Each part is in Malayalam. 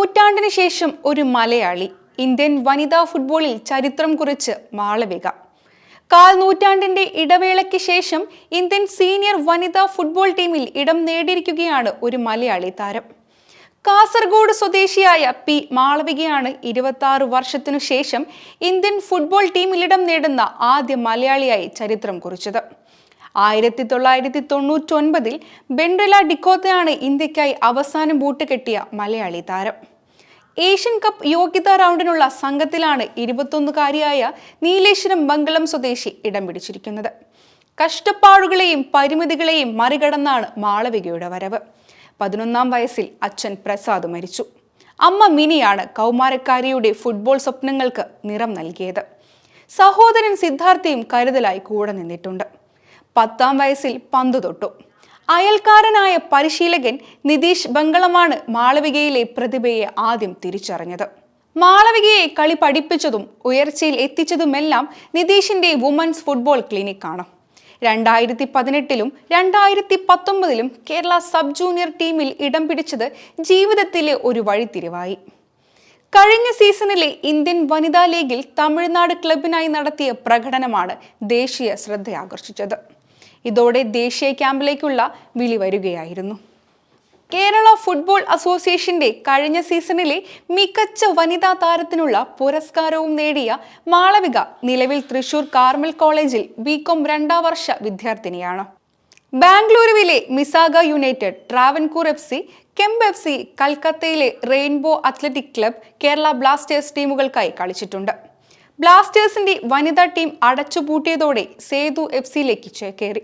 നൂറ്റാണ്ടിന് ശേഷം ഒരു മലയാളി ഇന്ത്യൻ വനിതാ ഫുട്ബോളിൽ ചരിത്രം കുറിച്ച് മാളവിക. കാൽ നൂറ്റാണ്ടിന്റെ ഇടവേളയ്ക്ക് ശേഷം ഇന്ത്യൻ സീനിയർ വനിതാ ഫുട്ബോൾ ടീമിൽ ഇടം നേടിയിരിക്കുകയാണ് ഒരു മലയാളി താരം. കാസർഗോഡ് സ്വദേശിയായ പി മാളവികയാണ് ഇരുപത്തി വർഷത്തിനു ശേഷം ഇന്ത്യൻ ഫുട്ബോൾ ടീമിൽ ഇടം നേടുന്ന ആദ്യ മലയാളിയായി ചരിത്രം കുറിച്ചത്. ആയിരത്തി തൊള്ളായിരത്തി തൊണ്ണൂറ്റി ഒൻപതിൽ ബെൻഡല ഡിക്കോത്തയാണ് ഇന്ത്യക്കായി അവസാനം ബൂട്ട് കെട്ടിയ മലയാളി താരം. ഏഷ്യൻ കപ്പ് യോഗ്യതാ റൗണ്ടിനുള്ള സംഘത്തിലാണ് ഇരുപത്തൊന്നുകാരിയായ നീലേശ്വരം ബംഗളം സ്വദേശി ഇടം പിടിച്ചിരിക്കുന്നത്. കഷ്ടപ്പാടുകളെയും പരിമിതികളെയും മറികടന്നാണ് മാളവികയുടെ വരവ്. പതിനൊന്നാം വയസ്സിൽ അച്ഛൻ പ്രസാദ് മരിച്ചു. അമ്മ മിനിയാണ് കൗമാരക്കാരിയുടെ ഫുട്ബോൾ സ്വപ്നങ്ങൾക്ക് നിറം നൽകിയത്. സഹോദരൻ സിദ്ധാർത്ഥയും കരുതലായി കൂടെ നിന്നിട്ടുണ്ട്. പത്താം വയസ്സിൽ പന്തു തൊട്ടു. അയൽക്കാരനായ പരിശീലകൻ നിതീഷ് ബംഗളമാണ് മാളവികയിലെ പ്രതിഭയെ ആദ്യം തിരിച്ചറിഞ്ഞത്. മാളവികയെ കളി പഠിപ്പിച്ചതും ഉയർച്ചയിൽ എത്തിച്ചതുമെല്ലാം നിതീഷിന്റെ വുമൻസ് ഫുട്ബോൾ ക്ലിനിക്കാണ്. രണ്ടായിരത്തി പതിനെട്ടിലും രണ്ടായിരത്തി പത്തൊമ്പതിലും കേരള സബ് ജൂനിയർ ടീമിൽ ഇടം പിടിച്ചത് ജീവിതത്തിലെ ഒരു വഴിത്തിരിവായി. കഴിഞ്ഞ സീസണിലെ ഇന്ത്യൻ വനിതാ ലീഗിൽ തമിഴ്നാട് ക്ലബിനായി നടത്തിയ പ്രകടനമാണ് ദേശീയ ശ്രദ്ധയാകർഷിച്ചത്. ഇതോടെ ദേശീയ ക്യാമ്പിലേക്കുള്ള വിളി വരികയായിരുന്നു. കേരള ഫുട്ബോൾ അസോസിയേഷന്റെ കഴിഞ്ഞ സീസണിലെ മികച്ച വനിതാ താരത്തിനുള്ള പുരസ്കാരവും നേടിയ മാളവിക നിലവിൽ തൃശൂർ കാർമൽ കോളേജിൽ ബികോം രണ്ടാം വർഷ വിദ്യാർത്ഥിനിയാണ്. ബാംഗ്ലൂരുവിലെ Misaka united Travancore F C Kemp F C കൽക്കത്തയിലെ rainbow athletic club Kerala blasters ടീമുകൾക്കായി കളിച്ചിട്ടുണ്ട്. ബ്ലാസ്റ്റേഴ്സിന്റെ വനിതാ ടീം അടച്ചുപൂട്ടിയതോടെ സേതു എഫ് സിയിലേക്ക് ചേക്കേറി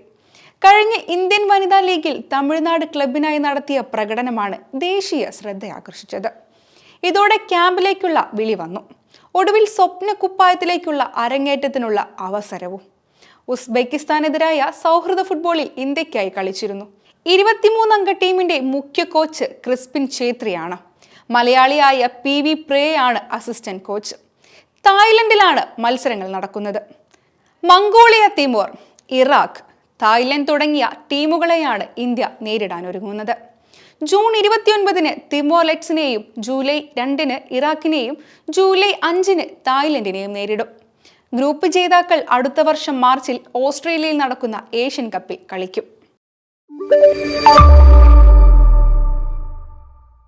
കഴിഞ്ഞ ഇന്ത്യൻ വനിതാ ലീഗിൽ തമിഴ്നാട് ക്ലബിനായി നടത്തിയ പ്രകടനമാണ് ദേശീയ ശ്രദ്ധയാകർഷിച്ചത്. ഇതോടെ ക്യാമ്പിലേക്കുള്ള വിളി വന്നു. ഒടുവിൽ സ്വപ്ന കുപ്പായത്തിലേക്കുള്ള അരങ്ങേറ്റത്തിനുള്ള അവസരവും. ഉസ്ബെക്കിസ്ഥാനെതിരായ സൗഹൃദ ഫുട്ബോളിൽ ഇന്ത്യക്കായി കളിച്ചിരുന്നു. ഇരുപത്തിമൂന്നംഗ ടീമിന്റെ മുഖ്യ കോച്ച് ക്രിസ്പിൻ ഛേത്രിയാണ്. മലയാളിയായ പി വി പ്രേയാണ് അസിസ്റ്റന്റ് കോച്ച്. തായ്ലൻഡിലാണ് മത്സരങ്ങൾ നടക്കുന്നത്. മംഗോളിയ തിമോർ ഇറാഖ് തായ്ലൻഡ് തുടങ്ങിയ ടീമുകളെയാണ് ഇന്ത്യ നേരിടാൻ ഒരുങ്ങുന്നത്. ജൂൺ ഇരുപത്തിയൊൻപതിന് തിമോർ തിമോർലെറ്റ്സിനെയും ജൂലൈ രണ്ടിന് ഇറാഖിനെയും ജൂലൈ അഞ്ചിന് തായ്ലൻഡിനെയും നേരിടും. ഗ്രൂപ്പ് ജേതാക്കൾ അടുത്ത വർഷം മാർച്ചിൽ ഓസ്ട്രേലിയയിൽ നടക്കുന്ന ഏഷ്യൻ കപ്പിൽ കളിക്കും.